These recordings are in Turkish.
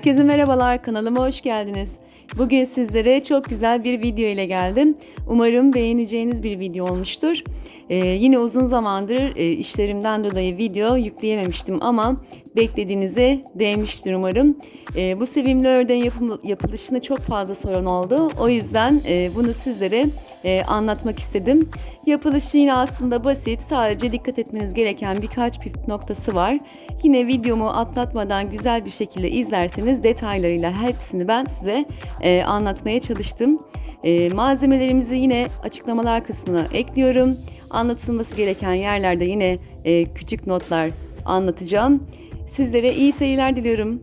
Herkese merhabalar, kanalıma hoş geldiniz. Bugün sizlere çok güzel bir video ile geldim. Umarım beğeneceğiniz bir video olmuştur. Ee, yine uzun zamandır e, işlerimden dolayı video yükleyememiştim ama beklediğinize değmiştir umarım. Ee, bu sevimli ördeğin yapım, yapılışına çok fazla sorun oldu. O yüzden e, bunu sizlere e, anlatmak istedim. Yapılışı yine aslında basit. Sadece dikkat etmeniz gereken birkaç püf noktası var. Yine videomu atlatmadan güzel bir şekilde izlerseniz detaylarıyla hepsini ben size e, anlatmaya çalıştım. E, malzemelerimizi yine açıklamalar kısmına ekliyorum. Anlatılması gereken yerlerde yine e, küçük notlar anlatacağım. Sizlere iyi seyirler diliyorum.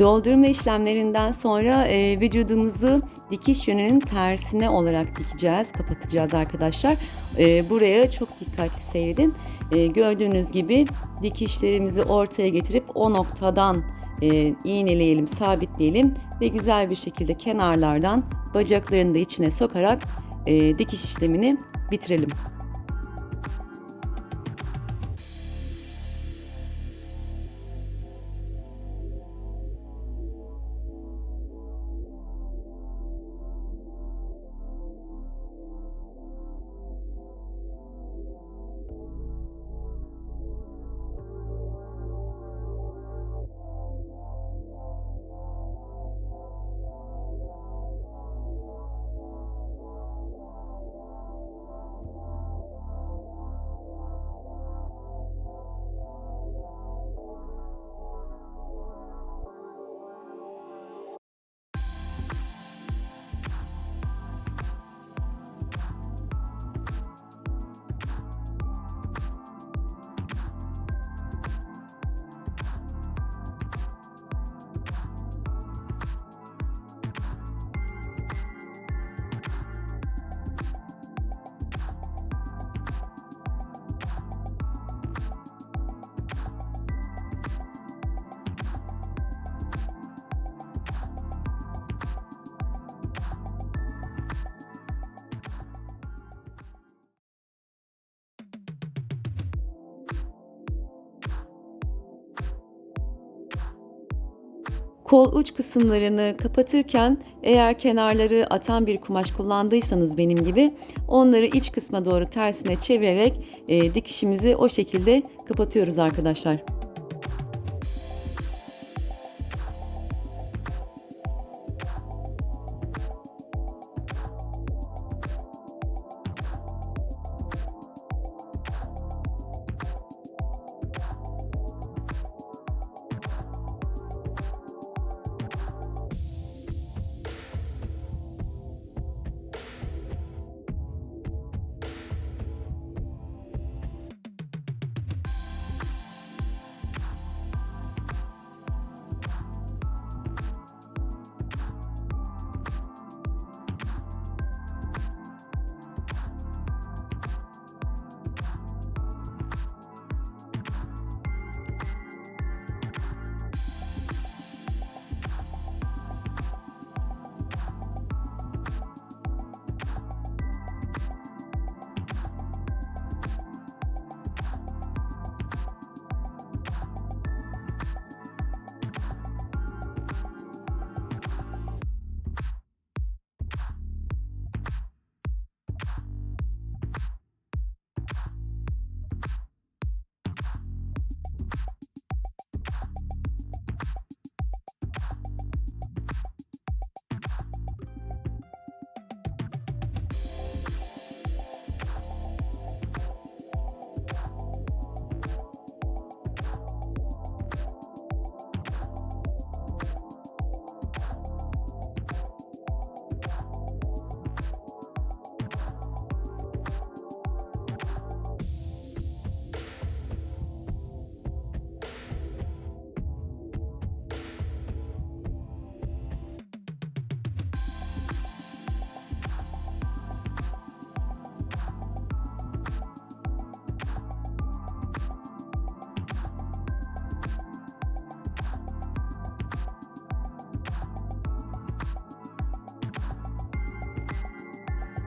Doldurma işlemlerinden sonra e, vücudumuzu dikiş yönünün tersine olarak dikeceğiz, kapatacağız arkadaşlar. E, buraya çok dikkatli seyredin. E, gördüğünüz gibi dikişlerimizi ortaya getirip o noktadan e, iğneleyelim, sabitleyelim ve güzel bir şekilde kenarlardan bacaklarını da içine sokarak e, dikiş işlemini bitirelim. Kol uç kısımlarını kapatırken eğer kenarları atan bir kumaş kullandıysanız benim gibi onları iç kısma doğru tersine çevirerek e, dikişimizi o şekilde kapatıyoruz arkadaşlar.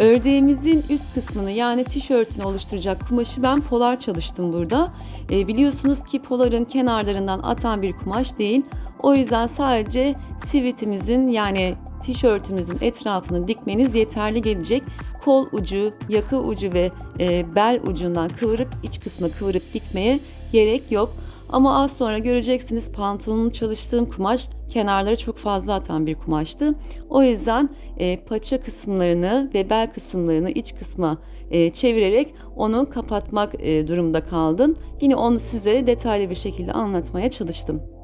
Ördeğimizin üst kısmını yani tişörtünü oluşturacak kumaşı ben polar çalıştım burada. E, biliyorsunuz ki poların kenarlarından atan bir kumaş değil. O yüzden sadece sivitimizin yani tişörtümüzün etrafını dikmeniz yeterli gelecek. Kol ucu, yaka ucu ve e, bel ucundan kıvırıp iç kısma kıvırıp dikmeye gerek yok. Ama az sonra göreceksiniz pantolonun çalıştığım kumaş kenarları çok fazla atan bir kumaştı. O yüzden e, paça kısımlarını ve bel kısımlarını iç kısma e, çevirerek onu kapatmak e, durumda kaldım. Yine onu size detaylı bir şekilde anlatmaya çalıştım.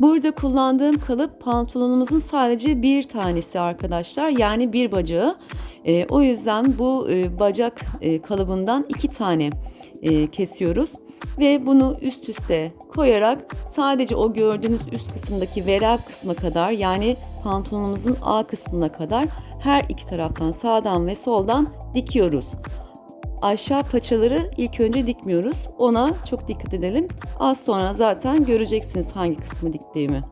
Burada kullandığım kalıp pantolonumuzun sadece bir tanesi arkadaşlar. Yani bir bacağı. E, o yüzden bu e, bacak e, kalıbından iki tane e, kesiyoruz. Ve bunu üst üste koyarak sadece o gördüğünüz üst kısımdaki verel kısma kadar yani pantolonumuzun A kısmına kadar her iki taraftan sağdan ve soldan dikiyoruz aşağı paçaları ilk önce dikmiyoruz. Ona çok dikkat edelim. Az sonra zaten göreceksiniz hangi kısmı diktiğimi.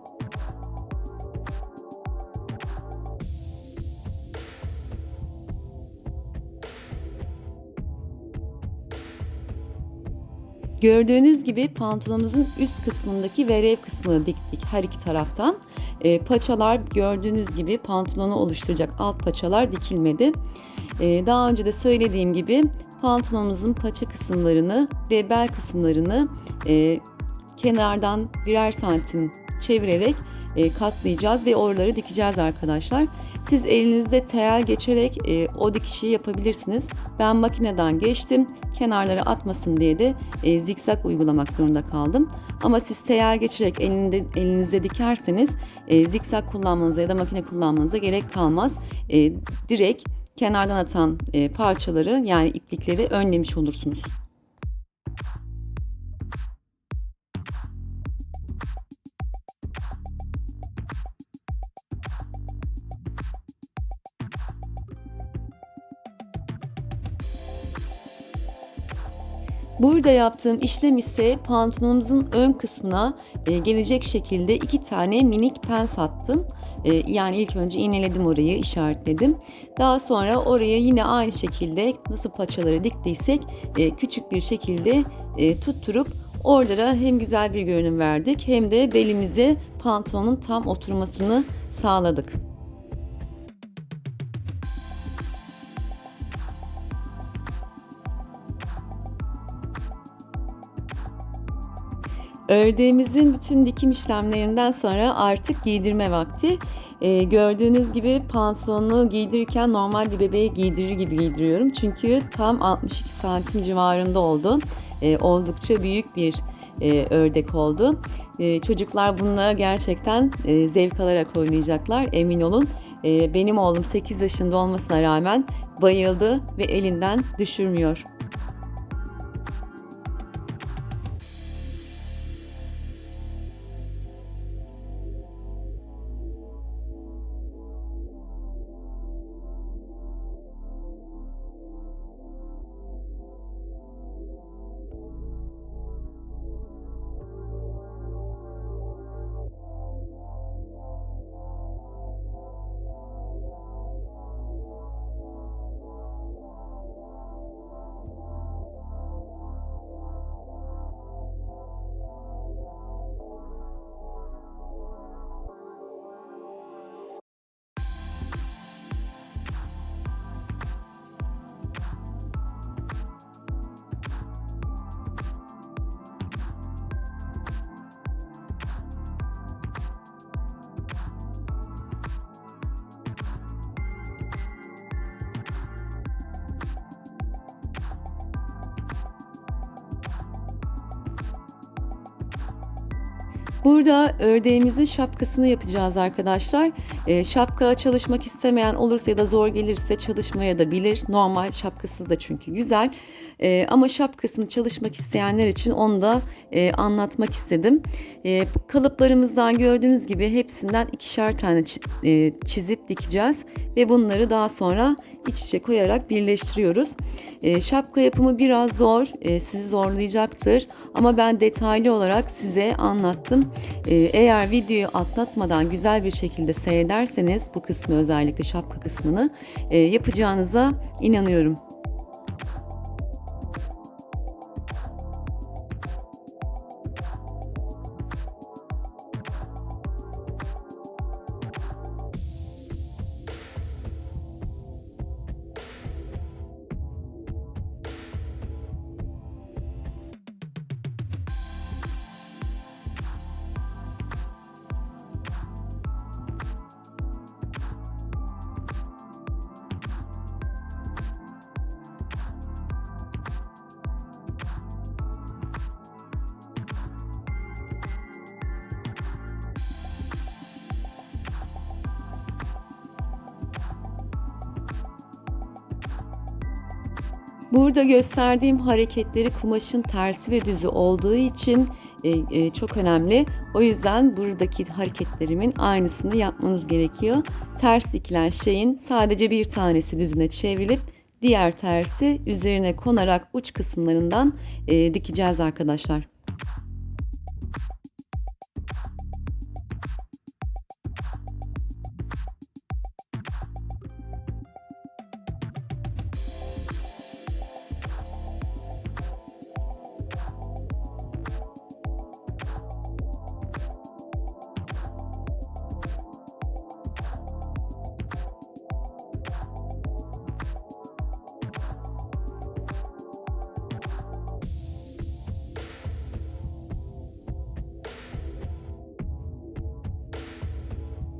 Gördüğünüz gibi pantolonumuzun üst kısmındaki verev kısmını diktik her iki taraftan. E, paçalar gördüğünüz gibi pantolonu oluşturacak alt paçalar dikilmedi. E, daha önce de söylediğim gibi pantolonumuzun paça kısımlarını ve bel kısımlarını e, kenardan birer santim çevirerek e, katlayacağız ve oraları dikeceğiz arkadaşlar. Siz elinizde tel geçerek e, o dikişi yapabilirsiniz. Ben makineden geçtim. Kenarları atmasın diye de e, zikzak uygulamak zorunda kaldım. Ama siz tel geçerek elinde, elinizde dikerseniz e, zikzak kullanmanıza ya da makine kullanmanıza gerek kalmaz. E, direkt kenardan atan e, parçaları yani iplikleri önlemiş olursunuz. Burada yaptığım işlem ise pantolonumuzun ön kısmına e, gelecek şekilde iki tane minik pens attım. E, yani ilk önce iğneledim orayı, işaretledim. Daha sonra oraya yine aynı şekilde nasıl paçaları diktiysek e, küçük bir şekilde tutturup oralara hem güzel bir görünüm verdik hem de belimize pantolonun tam oturmasını sağladık. Ördeğimizin bütün dikim işlemlerinden sonra artık giydirme vakti. Ee, gördüğünüz gibi pantolonu giydirirken normal bir bebeği giydirir gibi giydiriyorum. Çünkü tam 62 santim civarında oldu. Ee, oldukça büyük bir e, ördek oldu. E, çocuklar bununla gerçekten e, zevk alarak oynayacaklar emin olun. E, benim oğlum 8 yaşında olmasına rağmen bayıldı ve elinden düşürmüyor. Burada ördeğimizin şapkasını yapacağız arkadaşlar. E, şapka çalışmak istemeyen olursa ya da zor gelirse çalışmaya da bilir. Normal şapkası da çünkü güzel. E, ama şapkasını çalışmak isteyenler için onu da e, anlatmak istedim. E, kalıplarımızdan gördüğünüz gibi hepsinden ikişer tane e, çizip dikeceğiz. Ve bunları daha sonra iç içe koyarak birleştiriyoruz. Şapka yapımı biraz zor, sizi zorlayacaktır. Ama ben detaylı olarak size anlattım. E, eğer videoyu atlatmadan güzel bir şekilde seyrederseniz bu kısmı özellikle şapka kısmını e, yapacağınıza inanıyorum. Burada gösterdiğim hareketleri kumaşın tersi ve düzü olduğu için e, e, çok önemli. O yüzden buradaki hareketlerimin aynısını yapmanız gerekiyor. Ters dikilen şeyin sadece bir tanesi düzüne çevrilip diğer tersi üzerine konarak uç kısımlarından e, dikeceğiz arkadaşlar.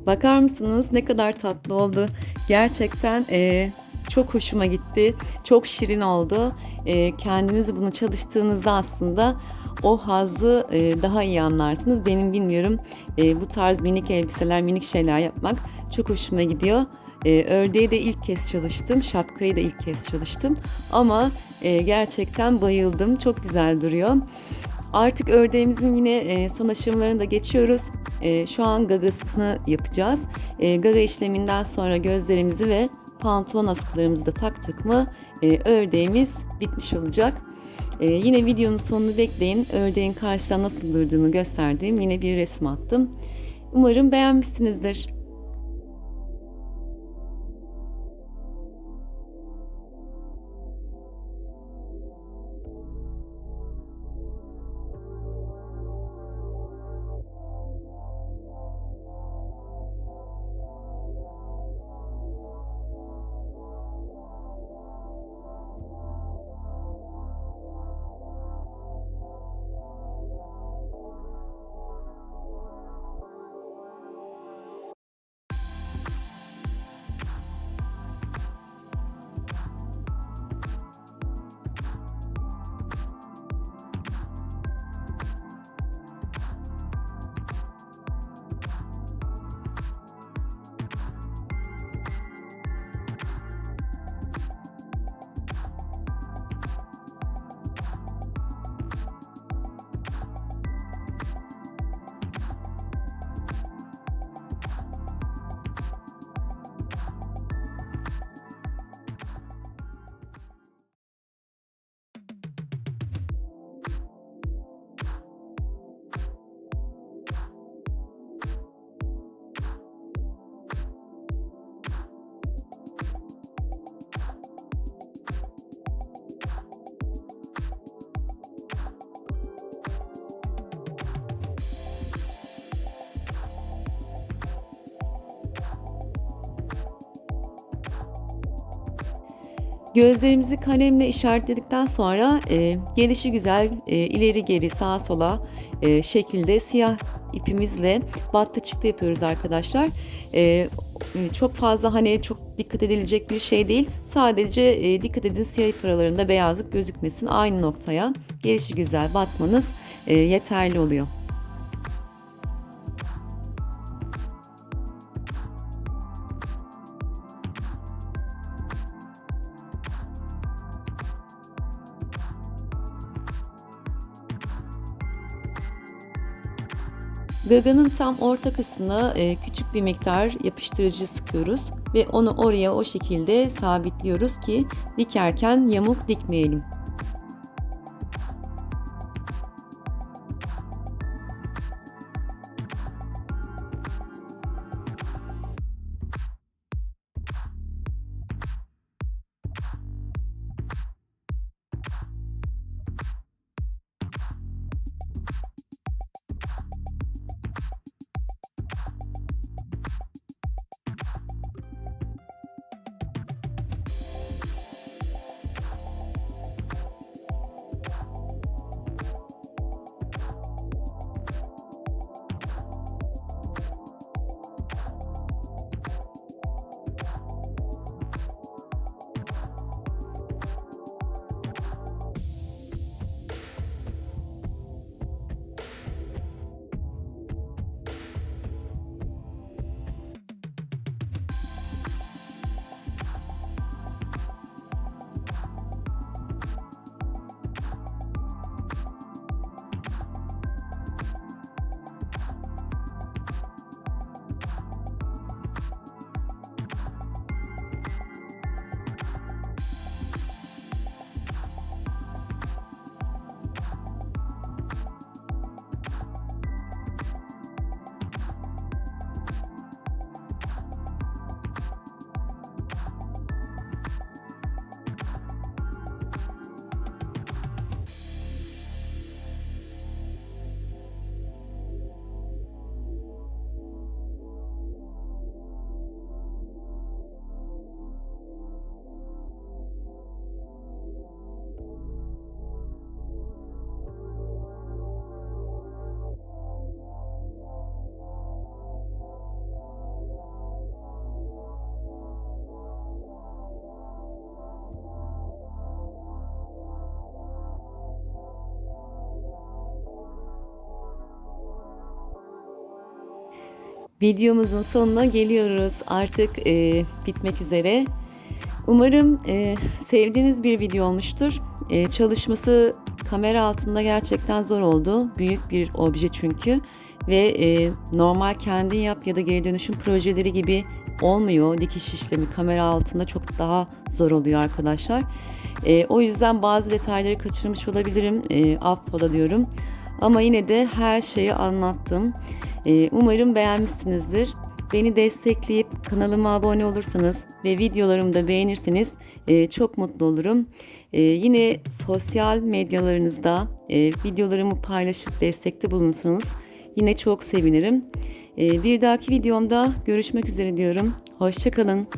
Bakar mısınız ne kadar tatlı oldu. Gerçekten e, çok hoşuma gitti. Çok şirin oldu. E, kendiniz bunu çalıştığınızda aslında o hazzı e, daha iyi anlarsınız. Benim bilmiyorum e, bu tarz minik elbiseler, minik şeyler yapmak çok hoşuma gidiyor. E, ördeği de ilk kez çalıştım, şapkayı da ilk kez çalıştım. Ama e, gerçekten bayıldım. Çok güzel duruyor. Artık ördeğimizin yine e, son aşamalarını da geçiyoruz. E, şu an gagasını yapacağız. E, gaga işleminden sonra gözlerimizi ve pantolon askılarımızı da taktık mı e, ördeğimiz bitmiş olacak. Yine videonun sonunu bekleyin. Ördeğin karşıdan nasıl durduğunu gösterdiğim yine bir resim attım. Umarım beğenmişsinizdir. Gözlerimizi kalemle işaretledikten sonra e, gelişi güzel e, ileri geri sağa sola e, şekilde siyah ipimizle battı çıktı yapıyoruz arkadaşlar. E, çok fazla hani çok dikkat edilecek bir şey değil. Sadece e, dikkat edin siyah ip aralarında beyazlık gözükmesin. Aynı noktaya gelişi güzel batmanız e, yeterli oluyor. Gaganın tam orta kısmına e, küçük bir miktar yapıştırıcı sıkıyoruz ve onu oraya o şekilde sabitliyoruz ki dikerken yamuk dikmeyelim. Videomuzun sonuna geliyoruz. Artık e, bitmek üzere. Umarım e, sevdiğiniz bir video olmuştur. E, çalışması kamera altında gerçekten zor oldu. Büyük bir obje çünkü. Ve e, normal kendin yap ya da geri dönüşüm projeleri gibi olmuyor. Dikiş işlemi kamera altında çok daha zor oluyor arkadaşlar. E, o yüzden bazı detayları kaçırmış olabilirim. E, affola diyorum. Ama yine de her şeyi anlattım. Ee, umarım beğenmişsinizdir. Beni destekleyip kanalıma abone olursanız ve videolarımı da beğenirseniz e, çok mutlu olurum. E, yine sosyal medyalarınızda e, videolarımı paylaşıp destekte bulunsanız yine çok sevinirim. Bir dahaki videomda görüşmek üzere diyorum. Hoşçakalın.